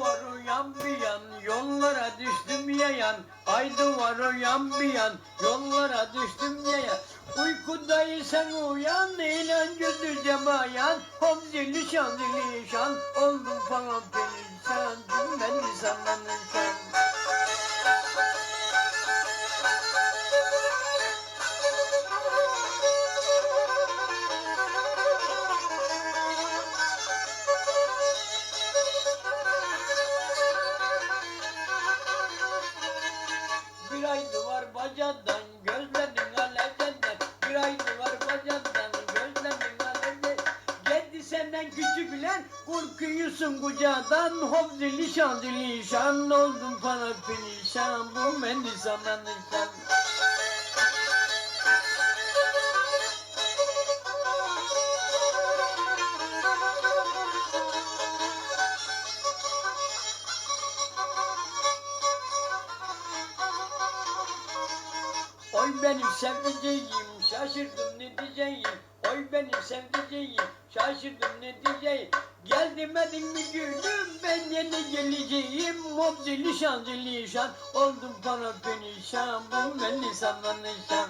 var yan bir yan yollara düştüm yayan. Haydi var o yan bir yan yollara düştüm yayan. Uykudaysan uyan eğlen gözü cemayan. Homzili şanzili şan oldum falan perişan Dün ben mi senden Duvar bacadan gözlerin alevden Bir ay duvar bacadan gözlerin alevden Geldi senden küçükler korkuyorsun kucağdan Hop zili şan şan oldum para perişan. Bu beni sana nişan Oy benim sevdiceğim şaşırdım ne diyeceğim. Oy benim sevdiceğim şaşırdım ne diyeceğim. Gel demedin mi gülüm ben yine geleceğim. Hop zili şan zili şan Oldum bana perişan. Bu beni sana nişan